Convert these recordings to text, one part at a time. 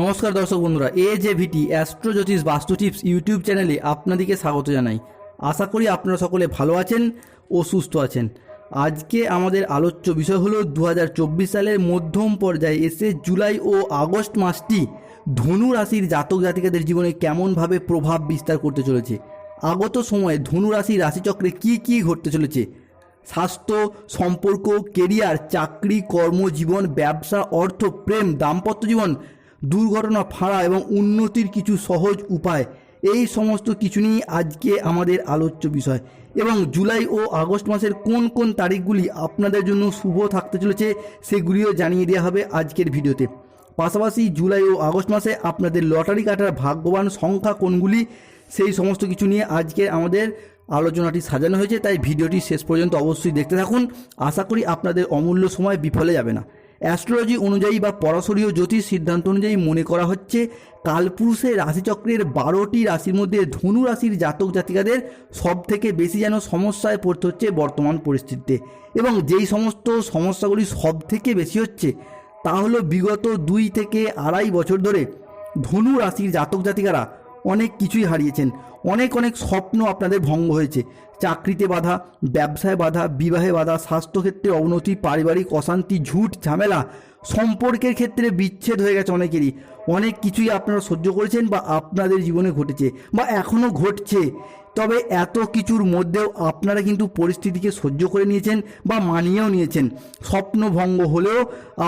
নমস্কার দর্শক বন্ধুরা, এ জে ভিটি অ্যাস্ট্রো জ্যোতিষ বাস্তু টিপস ইউটিউব চ্যানেলে আপনাদেরকে স্বাগত জানাই। আশা করি আপনারা সকলে ভালো আছেন ও সুস্থ আছেন। আজকে আমাদের আলোচ্য বিষয় হলো দু হাজার চব্বিশ সালের মধ্যম পর্যায়ে এসে জুলাই ও আগস্ট মাসটি ধনু রাশির জাতক জাতিকাদের জীবনে কেমনভাবে প্রভাব বিস্তার করতে চলেছে? আগত সময়ে ধনু রাশির রাশিচক্রে কী কী ঘটতে চলেছে? স্বাস্থ্য, সম্পর্ক কেরিয়ার চাকরি, কর্মজীবন, ব্যবসা, অর্থ, প্রেম, দাম্পত্য জীবন দুর্ঘটনা, ফাঁড়া এবং উন্নতির কিছু সহজ উপায়, এই সমস্ত কিছু নিয়ে আজকে আমাদের আলোচ্য বিষয়। এবং জুলাই ও আগস্ট মাসের কোন কোন তারিখগুলি আপনাদের জন্য শুভ থাকতে চলেছে, সেগুলিও জানিয়ে দেওয়া হবে আজকের ভিডিওতে। পাশাপাশি জুলাই ও আগস্ট মাসে আপনাদের লটারি কাটার ভাগ্যবান সংখ্যা কোনগুলি, সেই সমস্ত কিছু নিয়ে আজকে আমাদের আলোচনাটি সাজানো হয়েছে, তাই ভিডিওটি শেষ পর্যন্ত অবশ্যই দেখতে থাকুন। আশা করি আপনাদের অমূল্য সময় বিফলে যাবে না। অ্যাস্ট্রোলজি অনুযায়ী বা পরাশরীয় জ্যোতিষ সিদ্ধান্ত অনুযায়ী মনে করা হচ্ছে, কালপুরুষের রাশিচক্রের বারোটি রাশির মধ্যে ধনু রাশির জাতক জাতিকাদের সব থেকে বেশি যেন সমস্যায় পড়তে হচ্ছে বর্তমান পরিস্থিতিতে। এবং যেই সমস্ত সমস্যাগুলি সব থেকে বেশি হচ্ছে, তা হলো বিগত দুই থেকে আড়াই বছর ধরে ধনু রাশির জাতক জাতিকারা অনেক কিছুই হারিয়েছেন। অনেক অনেক স্বপ্ন আপনাদের ভঙ্গ হয়েছে। চাকরিতে বাধা, ব্যবসায় বাধা, বিবাহে বাধা, স্বাস্থ্যক্ষেত্রে অবনতি, পারিবারিক অশান্তি, ঝুট, ঝামেলা সম্পর্কের ক্ষেত্রে বিচ্ছেদ হয়ে গেছে অনেকেরই। অনেক কিছুই আপনারা সহ্য করেছেন বা আপনাদের জীবনে ঘটেছে বা এখনও ঘটছে। তবে এত কিছুর মধ্যেও আপনারা কিন্তু পরিস্থিতিকে সহ্য করে নিয়েছেন বা মানিয়েও নিয়েছেন। স্বপ্নভঙ্গ হলেও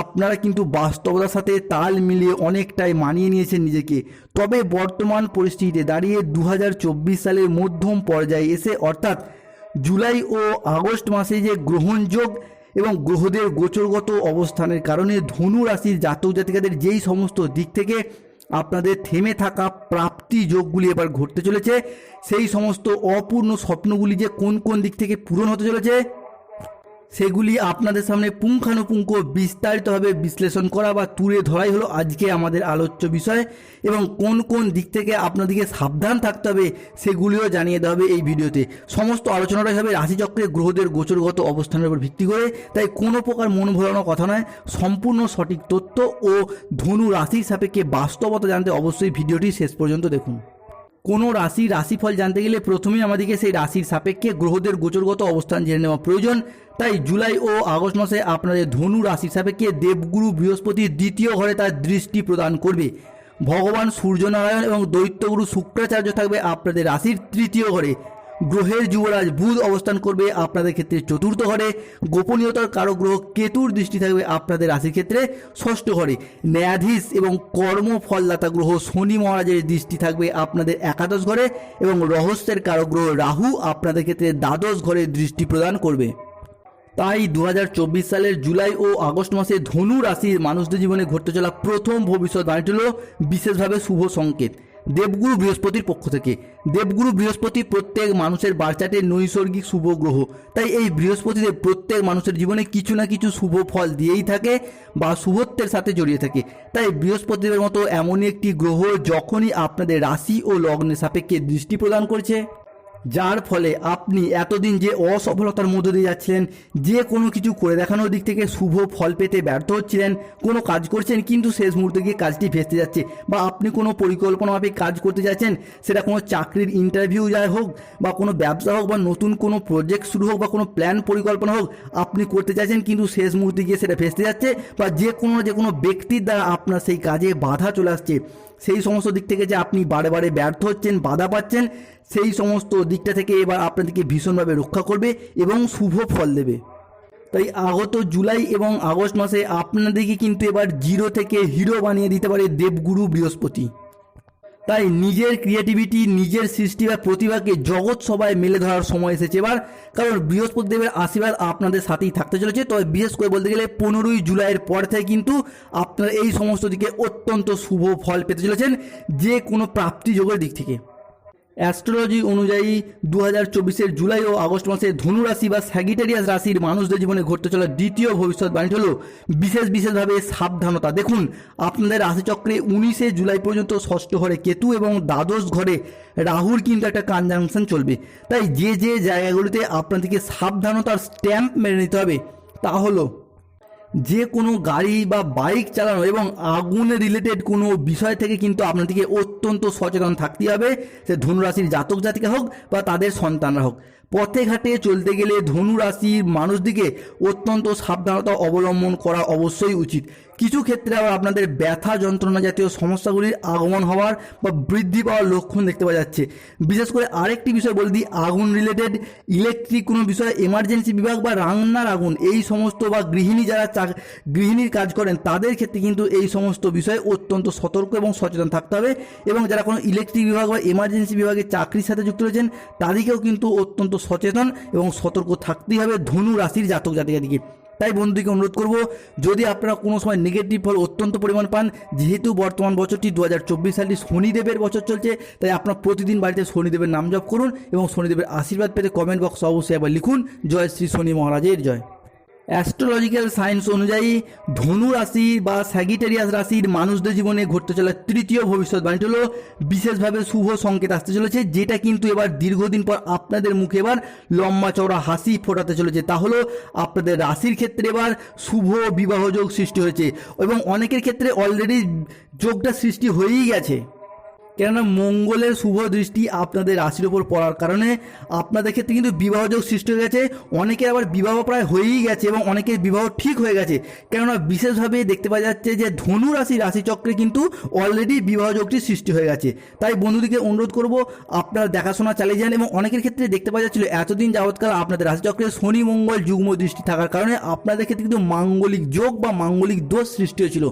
আপনারা কিন্তু বাস্তবতার সাথে তাল মিলিয়ে অনেকটাই মানিয়ে নিয়েছেন নিজেকে। তবে বর্তমান পরিস্থিতিতে দাঁড়িয়ে দু হাজার চব্বিশ সালের মধ্যম পর্যায়ে এসে অর্থাৎ জুলাই ও আগস্ট মাসে যে গ্রহণযোগ এবং গ্রহদের গোচরগত অবস্থানের কারণে ধনু রাশির জাতক জাতিকাদের যেই সমস্ত দিক থেকে আপনাদের থেমে থাকা প্রাপ্তি যোগগুলি এবার ঘটতে চলেছে, সেই সমস্ত অপূর্ণ স্বপ্নগুলি যে কোন কোন দিক থেকে পূরণ হতে চলেছে সেগুলি আপনাদের সামনে পুঙ্খানুপুঙ্খ বিস্তারিতভাবে বিশ্লেষণ করা বা তুলে ধরাই হলো আজকে আমাদের আলোচ্য বিষয় এবং কোন কোন দিক থেকে আপনাদেরকে সাবধান থাকতে হবে সেগুলিও জানিয়ে দেওয়া হবে এই ভিডিওতে। সমস্ত আলোচনাটাই হবে রাশিচক্রে গ্রহদের গোচরগত অবস্থানের উপর ভিত্তি করে, তাই কোনো প্রকার মন ভোলানোর কথা নয়, সম্পূর্ণ সঠিক তথ্য ও ধনু রাশির সাপেক্ষে বাস্তবতা জানতে অবশ্যই ভিডিওটি শেষ পর্যন্ত দেখুন। কোনো রাশির রাশিফল জানতে গেলে প্রথমেই আমাদেরকে সেই রাশির সাপেক্ষে গ্রহদের গোচরগত অবস্থান জেনে নেওয়া প্রয়োজন। তাই জুলাই ও আগস্ট মাসে আপনাদের ধনু রাশির সাপেক্ষে দেবগুরু বৃহস্পতির দ্বিতীয় ঘরে তার দৃষ্টি প্রদান করবে। ভগবান সূর্যনারায়ণ এবং দৈত্যগুরু শুক্রাচার্য থাকবে আপনাদের রাশির তৃতীয় ঘরে। গ্রহের যুবরাজ বুধ অবস্থান করবে আপনাদের ক্ষেত্রে চতুর্থ ঘরে। গোপনীয়তার কারক গ্রহ কেতুর দৃষ্টি থাকবে আপনাদের রাশির ক্ষেত্রে ষষ্ঠ ঘরে। ন্যায়াধীশ এবং কর্মফলদাতা গ্রহ শনি মহারাজের দৃষ্টি থাকবে আপনাদের একাদশ ঘরে এবং রহস্যের কারক গ্রহ রাহু আপনাদের ক্ষেত্রে দ্বাদশ ঘরে দৃষ্টি প্রদান করবে। তাই দু হাজার চব্বিশ সালের জুলাই ও আগস্ট মাসে ধনু রাশির মানুষদের জীবনে ঘটতে চলা প্রথম ভবিষ্যৎবাণীটি হল বিশেষভাবে শুভ সংকেত। দেবগুরু বৃহস্পতির পক্ষ থেকে। দেবগুরু বৃহস্পতি প্রত্যেক মানুষের বার্চাটে নৈসর্গিক শুভ গ্রহ। তাই এই বৃহস্পতিদেব প্রত্যেক মানুষের জীবনে কিছু না কিছু শুভ ফল দিয়েই থাকে বা শুভত্বের সাথে জড়িয়ে থাকে। তাই বৃহস্পতিদেবের মতো এমনই একটি গ্রহ যখনই আপনাদের রাশি ও লগ্নের সাপেক্ষে দৃষ্টি প্রদান করছে। যার ফলে আপনি এতদিন যে অসফলতার মধ্য দিয়ে যাচ্ছিলেন, যে কোনো কিছু করে দেখানোর দিক থেকে শুভ ফল পেতে ব্যর্থ হচ্ছিলেন, কোনো কাজ করছেন কিন্তু শেষ মুহূর্তে গিয়ে কাজটি ভেস্তে যাচ্ছে বা আপনি কোনো পরিকল্পনা মাফিক কাজ করতে যাচ্ছেন, সেটা কোনো চাকরির ইন্টারভিউ যায় হোক বা কোনো ব্যবসা হোক বা নতুন কোনো প্রজেক্ট শুরু হোক বা কোনো প্ল্যান পরিকল্পনা হোক, আপনি করতে চাইছেন কিন্তু শেষ মুহূর্তে গিয়ে সেটা ভেস্তে যাচ্ছে বা যে কোনো যে কোনো ব্যক্তির দ্বারা আপনার সেই কাজে বাধা চলে আসছে। সেই সমস্ত দিক থেকে যে আপনি বারে বারে ব্যর্থ হচ্ছেন, বাধা পাচ্ছেন, সেই সমস্ত দিকটা থেকে এবার আপনাদেরকে ভীষণভাবে রক্ষা করবে এবং শুভ ফল দেবে। তাই আগত জুলাই এবং আগস্ট মাসে আপনাদেরকে কিন্তু এবার জিরো থেকে হিরো বানিয়ে দিতে পারে দেবগুরু বৃহস্পতি। তাই নিজের ক্রিয়েটিভিটি নিজের সৃষ্টি বা প্রতিভাকে জগৎ সবাই মেলে ধরার সময় এসেছে এবার। কারণ বৃহস্পতি দেবের আশীর্বাদ আপনাদের সাথেই থাকতে চলেছে। তবে বিশেষ করে বলতে গেলে পনেরোই জুলাইয়ের পর থেকে কিন্তু আপনারা এই সমস্ত দিকে অত্যন্ত শুভ ফল পেতে চলেছেন যে কোনো প্রাপ্তি যোগের দিক থেকে। অ্যাস্ট্রোলজি অনুযায়ী দু হাজার চব্বিশের জুলাই ও আগস্ট মাসে ধনু রাশি বা স্যাগিটারিয়াস রাশির মানুষদের জীবনে ঘটতে চলা দ্বিতীয় ভবিষ্যৎবাণী হল বিশেষ বিশেষভাবে সাবধানতা। দেখুন, আপনাদের রাশিচক্রে উনিশে জুলাই পর্যন্ত ষষ্ঠ ঘরে কেতু এবং দ্বাদশ ঘরে রাহুর কিন্তু একটা কনজাংশন চলবে। তাই যে যে জায়গাগুলিতে আপনাদেরকে সাবধানতার স্ট্যাম্প মেনে নিতে হবে তা হলো যে কোনো গাড়ি বা বাইক চালানো এবং আগুন রিলেটেড কোনো বিষয় থেকে কিন্তু আপনাদেরকে অত্যন্ত সচেতন থাকতে হবে। সে ধনুরাশির জাতক জাতিকা হোক বা তাদের সন্তানরা হোক। পথে ঘাটে চলতে গেলে ধনুরাশির মানুষদিকে অত্যন্ত সাবধানতা অবলম্বন করা অবশ্যই উচিত। কিছু ক্ষেত্রে আবার আপনাদের ব্যথা যন্ত্রণা জাতীয় সমস্যাগুলির আগমন হওয়ার বা বৃদ্ধি পাওয়ার লক্ষণ দেখতে পাওয়া যাচ্ছে। বিশেষ করে আরেকটি বিষয় বলে দিই, আগুন রিলেটেড ইলেকট্রিক কোনো বিষয়ে এমার্জেন্সি বিভাগ বা রান্নার আগুন, এই সমস্ত বা গৃহিণী যারা চা- গৃহিণীর কাজ করেন, তাদের ক্ষেত্রে কিন্তু এই সমস্ত বিষয়ে অত্যন্ত সতর্ক এবং সচেতন থাকতে হবে এবং যারা কোনো ইলেকট্রিক বিভাগ বা এমার্জেন্সি বিভাগে চাকরির সাথে যুক্ত রয়েছেন, তাদেরকেও কিন্তু অত্যন্ত সচেতন এবং সতর্ক থাকতেই হবে ধনু রাশির জাতক জাতিকাদিকে। তাই বন্ধুকে অনুরোধ করব, যদি আপনারা কোনো সময় নেগেটিভ ফল অত্যন্ত পরিমাণ পান, যেহেতু বর্তমান বছরটি দু হাজার চব্বিশ সালটি শনিদেবের বছর চলছে, তাই আপনার প্রতিদিন বাড়িতে শনিদেবের নাম জপ করুন এবং শনিদেবের আশীর্বাদ পেতে কমেন্ট বক্সে অবশ্যই একবার লিখুন, জয় শ্রী শনি মহারাজের জয়। অ্যাস্ট্রোলজিক্যাল সায়েন্স অনুযায়ী ধনু রাশি বা স্যাগিটেরিয়াস রাশির মানুষদের জীবনে ঘটতে চলা তৃতীয় ভবিষ্যৎবাণীটি হলো বিশেষভাবে শুভ সংকেত আসতে চলেছে, যেটা কিন্তু এবার দীর্ঘদিন পর আপনাদের মুখে এবার লম্বা চওড়া হাসি ফোটাতে চলেছে। তা হলো আপনাদের রাশির ক্ষেত্রে এবার শুভ বিবাহ যোগ সৃষ্টি হয়েছে এবং অনেকের ক্ষেত্রে অলরেডি যোগটা সৃষ্টি হয়েই গেছে। কেননা মঙ্গলের শুভ দৃষ্টি আপনাদের রাশির ওপর পড়ার কারণে আপনাদের ক্ষেত্রে কিন্তু বিবাহযোগ সৃষ্টি হয়ে গেছে। অনেকের আবার বিবাহ প্রায় হয়েই গেছে এবং অনেকের বিবাহ ঠিক হয়ে গেছে। কেননা বিশেষভাবে দেখতে পাওয়া যাচ্ছে যে ধনু রাশি রাশিচক্রে কিন্তু অলরেডি বিবাহযোগটি সৃষ্টি হয়ে গেছে। তাই বন্ধুদিকে অনুরোধ করব, আপনারা দেখাশোনা চালিয়ে যান এবং অনেকের ক্ষেত্রে দেখতে পাওয়া যাচ্ছিল এতদিন যাবৎকাল আপনাদের রাশিচক্রে শনি, মঙ্গল, যুগ্ম দৃষ্টি থাকার কারণে আপনাদের ক্ষেত্রে কিন্তু মাঙ্গলিক যোগ বা মাঙ্গলিক দোষ সৃষ্টি হয়েছিল।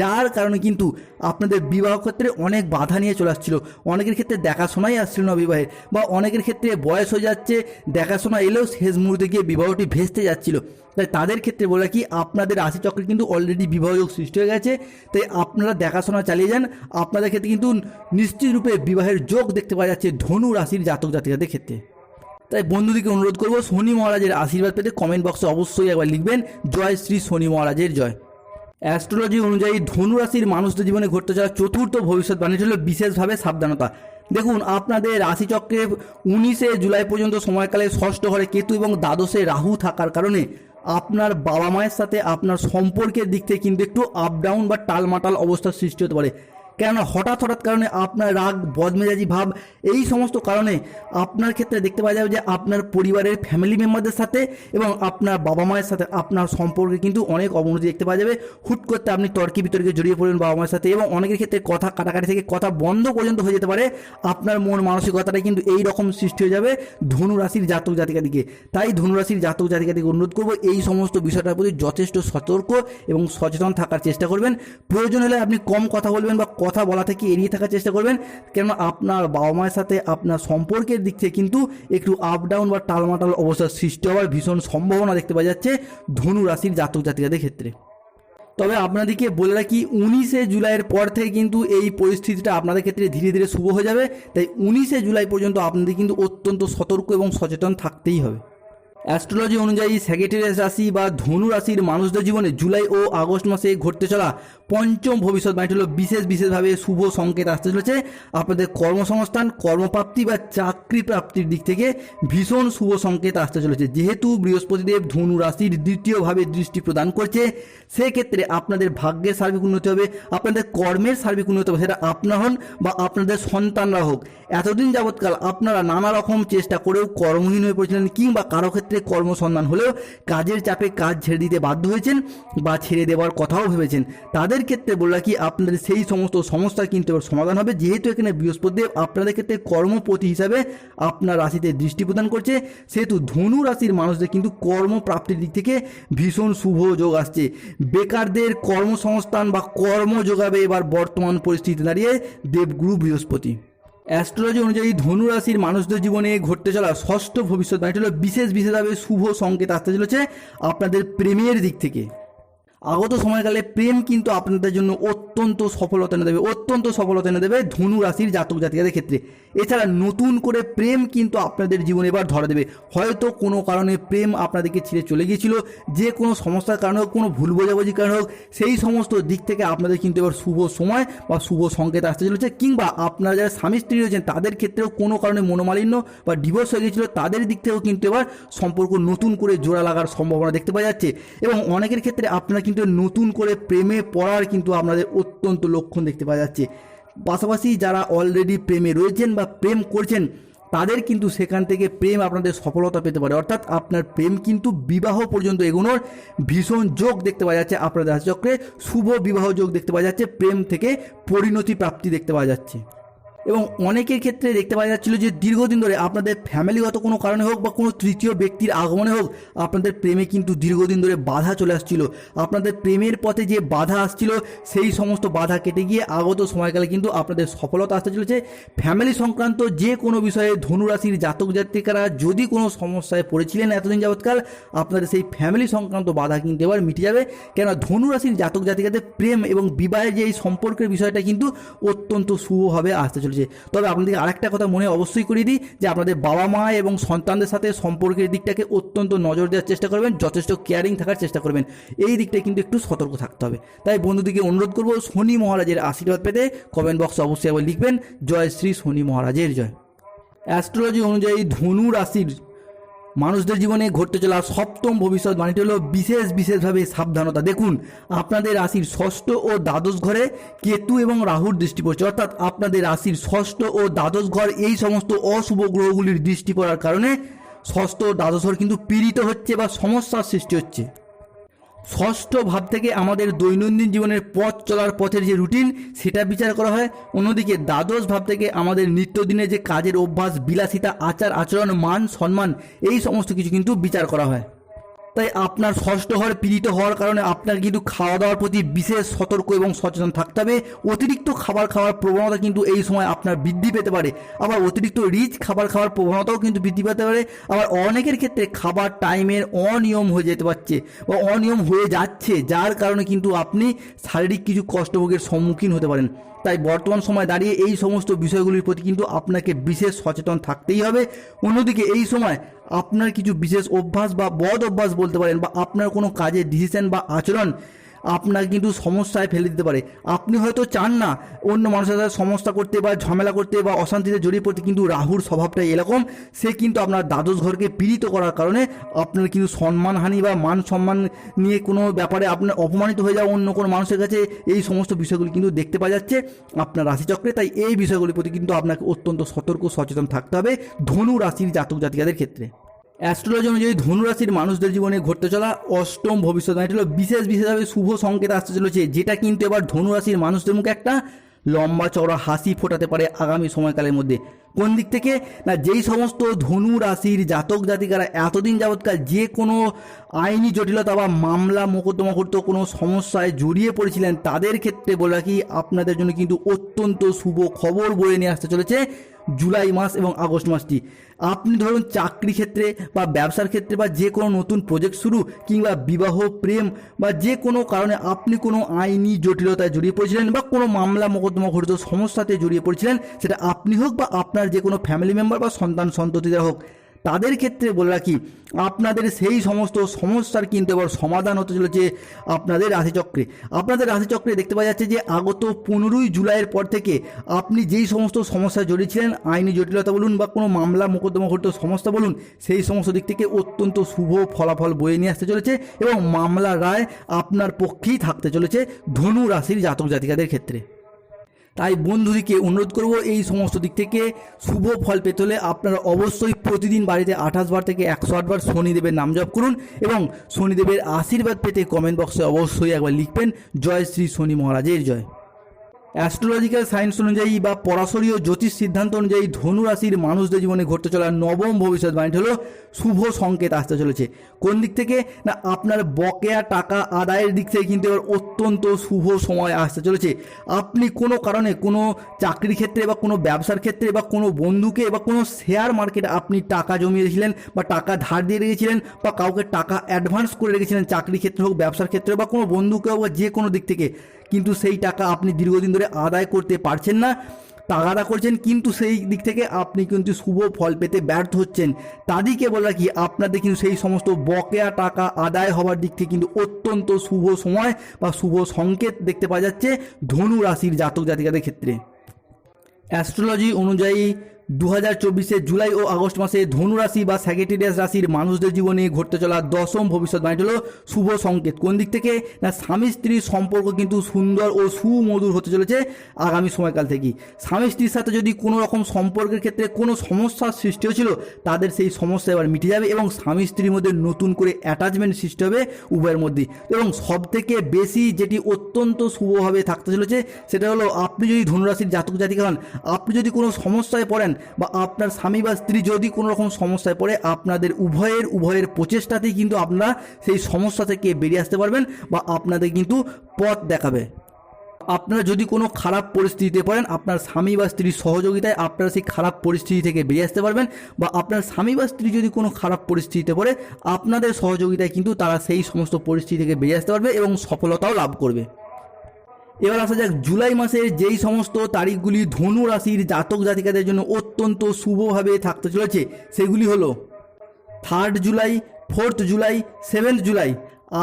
যার কারণে কিন্তু আপনাদের বিবাহ ক্ষেত্রে অনেক বাধা নিয়ে চলে আসছিল। অনেকের ক্ষেত্রে দেখাশোনাই আসছিল না বিবাহে বা অনেকের ক্ষেত্রে বয়স হয়ে যাচ্ছে, দেখাশোনা এলেও শেষ মুহূর্তে গিয়ে বিবাহটি ভেস্তে যাচ্ছিল। তাই তাদের ক্ষেত্রে বলে কি আপনাদের রাশিচক্রে কিন্তু অলরেডি বিবাহযোগ সৃষ্টি হয়ে গেছে, তাই আপনারা দেখাশোনা চালিয়ে যান। আপনাদের ক্ষেত্রে কিন্তু নিশ্চিত রূপে বিবাহের যোগ দেখতে পাওয়া যাচ্ছে ধনু রাশির জাতক জাতিকাদের ক্ষেত্রে। তাই বন্ধুদিকে অনুরোধ করব, শনি মহারাজের আশীর্বাদ পেতে কমেন্ট বক্সে অবশ্যই একবার লিখবেন, জয় শ্রী শনি মহারাজের জয়। অ্যাস্ট্রোলজি অনুযায়ী ধনু রাশির মানুষদের জীবনে ঘটতে যাওয়া চতুর্থ ভবিষ্যৎবাণী হল বিশেষভাবে সাবধানতা। দেখুন, আপনাদের রাশিচক্রে উনিশে জুলাই পর্যন্ত সময়কালে ষষ্ঠ ঘরে কেতু এবং দ্বাদশে রাহু থাকার কারণে আপনার বাবা মায়ের সাথে আপনার সম্পর্কের দিক থেকে কিন্তু একটু আপ ডাউন বা টালমাটাল অবস্থার সৃষ্টি হতে পারে। কেননা হঠাৎ হঠাৎ কারণে আপনার রাগ, বদমেজাজি ভাব, এই সমস্ত কারণে আপনার ক্ষেত্রে দেখতে পাওয়া যাবে যে আপনার পরিবারের ফ্যামিলি মেম্বারদের সাথে এবং আপনার বাবা মায়ের সাথে আপনার সম্পর্কে কিন্তু অনেক অবনতি দেখতে পাওয়া যাবে। হুট করতে আপনি তর্কি বিতর্কে জড়িয়ে পড়বেন বাবা মায়ের সাথে এবং অনেকের ক্ষেত্রে কথা কাটাকাটি থেকে কথা বন্ধ পর্যন্ত হয়ে যেতে পারে। আপনার মন মানসিকতাটা কিন্তু এই রকম সৃষ্টি হয়ে যাবে ধনু রাশির জাতক জাতিকা দিকে তাই ধনু রাশির জাতক জাতিকা দিকে অনুরোধ করব, এই সমস্ত বিষয়টার প্রতি যথেষ্ট সতর্ক এবং সচেতন থাকার চেষ্টা করবেন। প্রয়োজন হলে আপনি কম কথা বলবেন বা কথা বলা থেকে এড়িয়ে থাকার চেষ্টা করবেন। কেননা আপনার বাবা মায়ের সাথে আপনার সম্পর্কের দিক থেকে কিন্তু একটু আপ ডাউন বা টালমাটাল অবস্থার সৃষ্টি হওয়ার ভীষণ সম্ভাবনা দেখতে পাওয়া যাচ্ছে ধনু রাশির জাতক জাতিকাদের ক্ষেত্রে। তবে আপনাদেরকে বলে রাখি, উনিশে জুলাইয়ের পর থেকে কিন্তু এই পরিস্থিতিটা আপনাদের ক্ষেত্রে ধীরে ধীরে শুভ হয়ে যাবে। তাই উনিশে জুলাই পর্যন্ত আপনাদের কিন্তু অত্যন্ত সতর্ক এবং সচেতন থাকতেই হবে। অ্যাস্ট্রোলজি অনুযায়ী স্যাগেটেরিয়াস রাশি বা ধনু রাশির মানুষদের জীবনে জুলাই ও আগস্ট মাসে ঘটতে চলা পঞ্চম ভবিষ্যৎবাণীটি হলো বিশেষ বিশেষভাবে শুভ সংকেত আসতে চলেছে। আপনাদের কর্মসংস্থান, কর্মপ্রাপ্তি বা চাকরি প্রাপ্তির দিক থেকে ভীষণ শুভ সংকেত আসতে চলেছে। যেহেতু বৃহস্পতিদেব ধনু রাশির দ্বিতীয়ভাবে দৃষ্টি প্রদান করছে, সেক্ষেত্রে আপনাদের ভাগ্যের সার্বিক উন্নতি হবে, আপনাদের কর্মের সার্বিক উন্নতি হবে, সেটা আপনার হন বা আপনাদের সন্তানরা হোক। এতদিন যাবৎকাল আপনারা নানা রকম চেষ্টা করেও কর্মহীন হয়ে পড়েছিলেন কিংবা কারও ক্ষেত্রে কর্মসন্ধান হলেও কাজের চাপে কাজ ছেড়ে দিতে বাধ্য হয়েছেন বা ছেড়ে দেওয়ার কথাও ভেবেছেন। তাদের ক্ষেত্রে বললা কি আপনাদের সেই সমস্ত সমস্যার কিন্তু এবার সমাধান হবে। যেহেতু এখানে বৃহস্পতিদেব আপনাদের ক্ষেত্রে কর্মপতি হিসাবে আপনার রাশিতে দৃষ্টি প্রদান করছে। সেহেতু ধনু রাশির মানুষদের কিন্তু কর্মপ্রাপ্তির দিক থেকে ভীষণ শুভ যোগ আসছে। বেকারদের কর্মসংস্থান বা কর্ম যোগাবে এবার বর্তমান পরিস্থিতি দাঁড়িয়ে দেবগুরু বৃহস্পতি। অ্যাস্ট্রোলজি অনুযায়ী ধনু রাশির মানুষদের জীবনে ঘটতে চলা ষষ্ঠ ভবিষ্যৎ হলো বিশেষ বিশেষভাবে শুভ সংকেত আসতে চলেছে আপনাদের প্রেমের দিক থেকে। আগত সময়কালে প্রেম কিন্তু আপনাদের জন্য অত্যন্ত সফলতা এনে দেবে, অত্যন্ত সফলতা এনে দেবে ধনু রাশির জাতক জাতিকাদের ক্ষেত্রে। এছাড়া নতুন করে প্রেম কিন্তু আপনাদের জীবনে এবার ধরা দেবে। হয়তো কোনো কারণে প্রেম আপনাদেরকে ছেড়ে চলে গিয়েছিল, যে কোনো সমস্যার কারণে হোক, কোনো ভুল বোঝাবুঝির কারণে হোক, সেই সমস্ত দিক থেকে আপনাদের কিন্তু এবার শুভ সময় বা শুভ সংকেত আসতে চলেছে। কিংবা আপনারা যারা স্বামী স্ত্রী রয়েছেন, তাদের ক্ষেত্রেও কোনো কারণে মনোমালিন্য বা ডিভোর্স হয়ে গিয়েছিল, তাদের দিক থেকেও কিন্তু এবার সম্পর্ক নতুন করে জোড়া লাগার সম্ভাবনা দেখতে পাওয়া যাচ্ছে। এবং অনেকের ক্ষেত্রে আপনারা কিন্তু নতুন করে প্রেমে পড়ার কিন্তু আপনাদের অত্যন্ত লক্ষণ দেখতে পাওয়া যাচ্ছে। পাশাপাশি যারা অলরেডি প্রেমে রয়েছেন বা প্রেম করছেন, তাদের কিন্তু সেখান থেকে প্রেম আপনাদের সফলতা পেতে পারে। অর্থাৎ আপনার প্রেম কিন্তু বিবাহ পর্যন্ত এগোনোর ভীষণ যোগ দেখতে পাওয়া যাচ্ছে আপনাদের রাশিচক্রে শুভ বিবাহ যোগ দেখতে পাওয়া যাচ্ছে। প্রেম থেকে পরিণতি প্রাপ্তি দেখতে পাওয়া যাচ্ছে। এবং অনেকের ক্ষেত্রে দেখতে পাওয়া যাচ্ছিল যে দীর্ঘদিন ধরে আপনাদের ফ্যামিলিগত কোনো কারণে হোক বা কোনো তৃতীয় ব্যক্তির আগমনে হোক, আপনাদের প্রেমে কিন্তু দীর্ঘদিন ধরে বাধা চলে আসছিল। আপনাদের প্রেমের পথে যে বাধা আসছিল, সেই সমস্ত বাধা কেটে গিয়ে আগত সময়কালে কিন্তু আপনাদের সফলতা আসতে চলেছে। ফ্যামিলি সংক্রান্ত যে কোনো বিষয়ে ধনুরাশির জাতক জাতিকারা যদি কোনো সমস্যায় পড়েছিলেন এতদিন যাবৎকাল, আপনাদের সেই ফ্যামিলি সংক্রান্ত বাধা কিন্তু এবার মিটে যাবে। কেন ধনুরাশির জাতক জাতিকাদের প্রেম এবং বিবাহের যে এই সম্পর্কের বিষয়টা কিন্তু অত্যন্ত শুভভাবে আসতে চলেছে। তবে আপনাদেরকে আরেকটা কথা মনে অবশ্যই করিয়ে দিই যে আপনাদের বাবা মা এবং সন্তানদের সাথে সম্পর্কের দিকটাকে অত্যন্ত নজর দেওয়ার চেষ্টা করবেন, যথেষ্ট কেয়ারিং থাকার চেষ্টা করবেন। এই দিকটা কিন্তু একটু সতর্ক থাকতে হবে। তাই বন্ধুদিকে অনুরোধ করব শনি মহারাজের আশীর্বাদ পেতে কমেন্ট বক্সে অবশ্যই আবার লিখবেন। জয় শ্রী শনি মহারাজের জয়। অ্যাস্ট্রোলজি অনুযায়ী ধনু রাশির মানুষদের জীবনে ঘটতে চলা সপ্তম ভবিষ্যৎবাণীটি হলো বিশেষ বিশেষভাবে সাবধানতা। দেখুন, আপনাদের রাশির ষষ্ঠ ও দ্বাদশ ঘরে কেতু এবং রাহুর দৃষ্টি পড়ছে। অর্থাৎ আপনাদের রাশির ষষ্ঠ ও দ্বাদশ ঘর এই সমস্ত অশুভ গ্রহগুলির দৃষ্টি পড়ার কারণে ষষ্ঠ ও দ্বাদশ ঘর কিন্তু পীড়িত হচ্ছে বা সমস্যার সৃষ্টি হচ্ছে। ষষ্ঠ ভাব থেকে আমাদের দৈনন্দিন জীবনের পথ চলার পথের যে রুটিন, সেটা বিচার করা হয়। অন্যদিকে দ্বাদশ ভাব থেকে আমাদের নিত্যদিনে যে কাজের অভ্যাস, বিলাসিতা আচার আচরণ মান সম্মান এই সমস্ত কিছু কিন্তু বিচার করা হয়। তাই আপনার ষষ্ঠ হওয়ার পীড়িত হওয়ার কারণে আপনার কিন্তু খাওয়া দাওয়ার প্রতি বিশেষ সতর্ক এবং সচেতন থাকতে হবে। অতিরিক্ত খাবার খাওয়ার প্রবণতা কিন্তু এই সময় আপনার বৃদ্ধি পেতে পারে। আবার অতিরিক্ত রিচ খাবার খাওয়ার প্রবণতাও কিন্তু বৃদ্ধি পেতে পারে। আবার অনেকের ক্ষেত্রে খাবার টাইমের অনিয়ম হয়ে যেতে পারছে বা অনিয়ম হয়ে যাচ্ছে। যার কারণে কিন্তু আপনি শারীরিক কিছু কষ্টভোগের সম্মুখীন হতে পারেন। তাই বর্তমান সময় দাঁড়িয়ে এই সমস্ত বিষয়গুলির প্রতি কিন্তু আপনাকে বিশেষ সচেতন থাকতেই হবে। অন্যদিকে এই সময় আপনার কিছু বিশেষ অভ্যাস বা বদ অভ্যাস বলতে পারেন বা আপনার কোনো কাজের ডিসিশন বা আচরণ আপনাকে কিন্তু সমস্যায় ফেলে দিতে পারে। আপনি হয়তো চান না অন্য মানুষের সাথে সমস্যা করতে বা ঝামেলা করতে বা অশান্তিতে জড়িয়ে পড়তে, কিন্তু রাহুর স্বভাবটাই এরকম। সে কিন্তু আপনার দ্বাদশ ঘরকে পীড়িত করার কারণে আপনার কিন্তু সম্মানহানি বা মান সম্মান নিয়ে কোনো ব্যাপারে আপনার অপমানিত হয়ে যাওয়া অন্য কোনো মানুষের কাছে এই সমস্ত বিষয়গুলি কিন্তু দেখতে পাওয়া যাচ্ছে আপনার রাশিচক্রে। তাই এই বিষয়গুলির প্রতি কিন্তু আপনাকে অত্যন্ত সতর্ক সচেতন থাকতে হবে ধনু রাশির জাতক জাতিকাদের ক্ষেত্রে। অ্যাস্ট্রোলজি অনুযায়ী ধনুরাশির মানুষদের জীবনে ঘটতে চলা অষ্টম ভবিষ্যৎবাণী হলো বিশেষ বিশেষভাবে শুভ সংকেত আসতে চলেছে, যেটা কিন্তু এবার ধনুরাশির মানুষদের মুখে একটা লম্বা চওড়া হাসি ফোটাতে পারে আগামী সময়কালের মধ্যে। কোন দিক থেকে? না, যেই সমস্ত ধনু রাশির জাতক জাতিকারা এতদিন যাবৎকাল যে কোনো আইনি জটিলতা বা মামলা মোকদ্দমা করতে কোনো সমস্যায় জড়িয়ে পড়েছিলেন, তাদের ক্ষেত্রে বলে রাখি, আপনাদের জন্য কিন্তু অত্যন্ত শুভ খবর বয়ে নিয়ে আসতে চলেছে জুলাই মাস এবং আগস্ট মাসটি। আপনি ধরুন চাকরি ক্ষেত্রে বা ব্যবসার ক্ষেত্রে বা যে কোনো নতুন প্রজেক্ট শুরু কিংবা বিবাহ, প্রেম বা যে কোনো কারণে আপনি কোনো আইনি জটিলতায় জড়িয়ে পড়েছিলেন বা কোনো মামলা, মোকদ্দমা ঘটিত সমস্যাতে জড়িয়ে পড়েছিলেন, সেটা আপনি হোক বা আপনার যে কোনো ফ্যামিলি মেম্বার বা সন্তান সন্ততিরা হোক তাদের ক্ষেত্রে বলে রাখি, আপনাদের সেই সমস্ত সমস্যার কিন্তু এবার সমাধান হতে চলেছে আপনাদের রাশিচক্রে। আপনাদের রাশিচক্রে দেখতে পাওয়া যাচ্ছে যে, আগত পনেরোই জুলাইয়ের পর থেকে আপনি যেই সমস্ত সমস্যায় জড়িয়েছিলেন আইনি জটিলতা বলুন বা কোনো মামলা, মোকদ্দমা ঘটিত সমস্যা বলুন, সেই সমস্ত দিক থেকে অত্যন্ত শুভ ফলাফল বয়ে নিয়ে আসতে চলেছে এবং মামলা রায় আপনার পক্ষেই থাকতে চলেছে ধনু রাশির জাতক জাতিকাদের ক্ষেত্রে। তাই বন্ধুদিকে অনুরোধ করব এই সমস্ত দিক থেকে শুভ ফল পেতে হলে আপনারা অবশ্যই প্রতিদিন বাড়িতে আঠাশ বার থেকে একশো আটবার শনিদেবের নাম জপ করুন এবং শনিদেবের আশীর্বাদ পেতে কমেন্ট বক্সে অবশ্যই একবার লিখবেন, জয় শ্রী শনি মহারাজের জয়। অ্যাস্ট্রোলজিক্যাল সায়েন্স অনুযায়ী বা পরাশরীয় জ্যোতিষ সিদ্ধান্ত অনুযায়ী ধনু রাশির মানুষদের জীবনে ঘটতে চলা নবম ভবিষ্যৎবাণীটি হলো শুভ সংকেত আসতে চলেছে। কোন দিক থেকে? না, আপনার বকেয়া টাকা আদায়ের দিক থেকে কিন্তু এবার অত্যন্ত শুভ সময় আসতে চলেছে। আপনি কোনো কারণে কোনো চাকরি ক্ষেত্রে বা কোনো ব্যবসার ক্ষেত্রে বা কোনো বন্ধুকে বা কোনো শেয়ার মার্কেটে আপনি টাকা জমিয়ে রেখেছিলেন বা টাকা ধার দিয়ে রেখেছিলেন বা কাউকে টাকা অ্যাডভান্স করে রেখেছিলেন চাকরি ক্ষেত্রে হোক, ব্যবসার ক্ষেত্রে বা কোনো বন্ধুকে হোক বা যে কোনো দিক থেকে কিন্তু সেই টাকা আপনি দীর্ঘদিন ধরে আদায় করতে পারছেন না। তাগাদা করছেন, কিন্তু সেই দিক থেকে আপনি কিন্তু শুভ ফল পেতে ব্যর্থ হচ্ছেন। তাদেরকে বলা কি, আপনাদের কিন্তু সেই সমস্ত বকেয়া টাকা আদায় হওয়ার দিক থেকে কিন্তু অত্যন্ত শুভ সময় বা শুভ সংকেত দেখতে পাওয়া যাচ্ছে ধনু রাশির জাতক জাতিকাদের ক্ষেত্রে। অ্যাস্ট্রোলজি অনুযায়ী দু হাজার চব্বিশে জুলাই ও আগস্ট মাসে ধনুরাশি বা স্যাগেটিরিয়াস রাশির মানুষদের জীবনে ঘটতে চলা দশম ভবিষ্যৎবাণীটি হলো শুভ সংকেত। কোন দিক থেকে? না, স্বামী স্ত্রীর সম্পর্ক কিন্তু সুন্দর ও সুমধুর হতে চলেছে আগামী সময়কাল থেকেই। স্বামী স্ত্রীর সাথে যদি কোনো রকম সম্পর্কের ক্ষেত্রে কোনো সমস্যার সৃষ্টি হয়েছিল, তাদের সেই সমস্যা এবার মিটে যাবে এবং স্বামী স্ত্রীর মধ্যে নতুন করে অ্যাটাচমেন্ট সৃষ্টি হবে উভয়ের মধ্যে এবং সব থেকে বেশি যেটি অত্যন্ত শুভভাবে থাকতে চলেছে, সেটা হলো আপনি যদি ধনুরাশির জাতক জাতিকা হন, আপনি যদি কোনো সমস্যায় পড়েন বা আপনার স্বামী বা স্ত্রী যদি কোনো রকম সমস্যায় পড়ে, আপনাদের উভয়ের উভয়ের প্রচেষ্টাতেই কিন্তু আপনারা সেই সমস্যা থেকে বেরিয়ে আসতে পারবেন বা আপনাদের কিন্তু পথ দেখাবে। আপনারা যদি কোনো খারাপ পরিস্থিতিতে পড়েন, আপনার স্বামী বা স্ত্রীর সহযোগিতায় আপনারা সেই খারাপ পরিস্থিতি থেকে বেরিয়ে আসতে পারবেন বা আপনার স্বামী বা স্ত্রী যদি কোনো খারাপ পরিস্থিতিতে পড়ে, আপনাদের সহযোগিতায় কিন্তু তারা সেই সমস্ত পরিস্থিতি থেকে বেরিয়ে আসতে পারবে এবং সফলতাও লাভ করবে। এবার আসা যাক, জুলাই মাসের যেই সমস্ত তারিখগুলি ধনু রাশির জাতক জাতিকাদের জন্য অত্যন্ত শুভভাবে থাকতে চলেছে, সেগুলি হলো third July fourth July seventh July,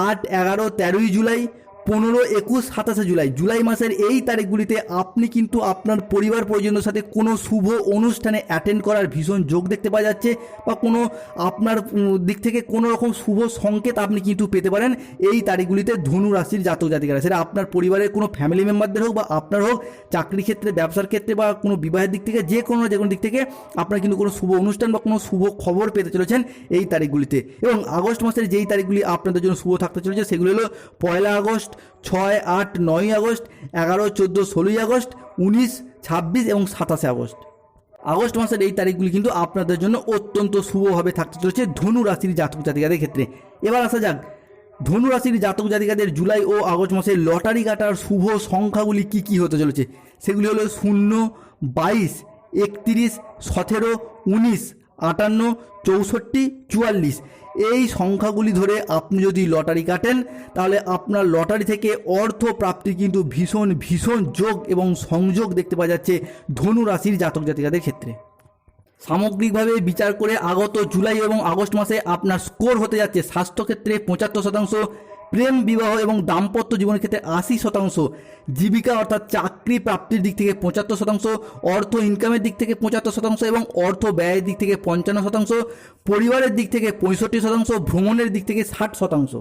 আট, এগারো, তেরোই জুলাই পনেরো, একুশ, সাতাশে জুলাই। জুলাই মাসের এই তারিখগুলিতে আপনি কিন্তু আপনার পরিবার পরিজনের সাথে কোনো শুভ অনুষ্ঠানে অ্যাটেন্ড করার ভীষণ যোগ দেখতে পাওয়া যাচ্ছে বা কোনো আপনার দিক থেকে কোনো রকম শুভ সংকেত আপনি কিন্তু পেতে পারেন এই তারিখগুলিতে ধনু রাশির জাতক জাতিকারা। সেটা আপনার পরিবারের কোনো ফ্যামিলি মেম্বারদের হোক বা আপনার হোক চাকরি ক্ষেত্রে, ব্যবসার ক্ষেত্রে বা কোনো বিবাহের দিক থেকে, যে কোনো যে কোনো দিক থেকে আপনার কিন্তু কোনো শুভ অনুষ্ঠান বা কোনো শুভ খবর পেতে চলেছেন এই তারিখগুলিতে। এবং আগস্ট মাসের যেই তারিখগুলি আপনাদের জন্য শুভ থাকতে চলেছে, সেগুলি হলো পয়লা আগস্ট ছয় আট নয় আগস্ট, এগারো চোদ্দ ষোলোই আগস্ট, উনিশ, ছাব্বিশ এবং সাতাশে আগস্ট। আগস্ট মাসের এই তারিখগুলি কিন্তু আপনাদের জন্য অত্যন্ত শুভভাবে থাকতে চলেছে ধনু রাশির জাতক জাতিকাদের ক্ষেত্রে। এবার আসা যাক, ধনু রাশির জাতক জাতিকাদের জুলাই ও আগস্ট মাসে লটারি কাটার শুভ সংখ্যাগুলি কি কি হতে চলেছে? সেগুলি হলো শূন্য, বাইশ, একত্রিশ, সতেরো, উনিশ। আটান্ন, চৌষট্টি, চুয়াল্লিশ। এই সংখ্যাগুলি ধরে আপনি যদি লটারি কাটেন, তাহলে আপনার লটারি থেকে অর্থ প্রাপ্তির কিন্তু ভীষণ ভীষণ যোগ এবং সংযোগ দেখতে পাওয়া যাচ্ছে ধনু রাশির জাতক জাতিকাদের ক্ষেত্রে। সামগ্রিকভাবে বিচার করে আগত জুলাই এবং আগস্ট মাসে আপনার স্কোর হতে যাচ্ছে স্বাস্থ্যক্ষেত্রে পঁচাত্তর শতাংশ প্রেম, বিবাহ এবং দাম্পত্য জীবনের ক্ষেত্রে আশি শতাংশ। জীবিকা অর্থাৎ চাকরি প্রাপ্তির দিক থেকে পঁচাত্তর শতাংশ, অর্থ ইনকামের দিক থেকে পঁচাত্তর শতাংশ এবং অর্থ ব্যয়ের দিক থেকে পঞ্চান্ন শতাংশ, পরিবারের দিক থেকে পঁয়ষট্টি শতাংশ, ভ্রমণের দিক থেকে ষাট শতাংশ।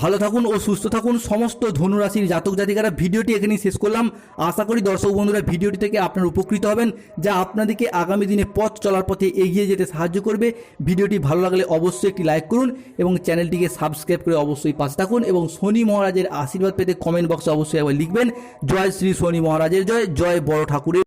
ভালো থাকুন ও সুস্থ থাকুন। সমস্ত ধনুরাশির জাতক জাতিকারা ভিডিওটি এখানেই শেষ করলাম। আশা করি দর্শক বন্ধুরা ভিডিওটি থেকে আপনারা উপকৃত হবেন, যা আপনাদেরকে আগামী দিনে পথ চলার পথে এগিয়ে যেতে সাহায্য করবে। ভিডিওটি ভালো লাগলে অবশ্যই একটি লাইক করুন এবং চ্যানেলটিকে সাবস্ক্রাইব করে অবশ্যই পাশে থাকুন এবং শনি মহারাজের আশীর্বাদ পেতে কমেন্ট বক্সে অবশ্যই একবার লিখবেন, জয় শ্রী শনি মহারাজের জয় জয় বড় ঠাকুরের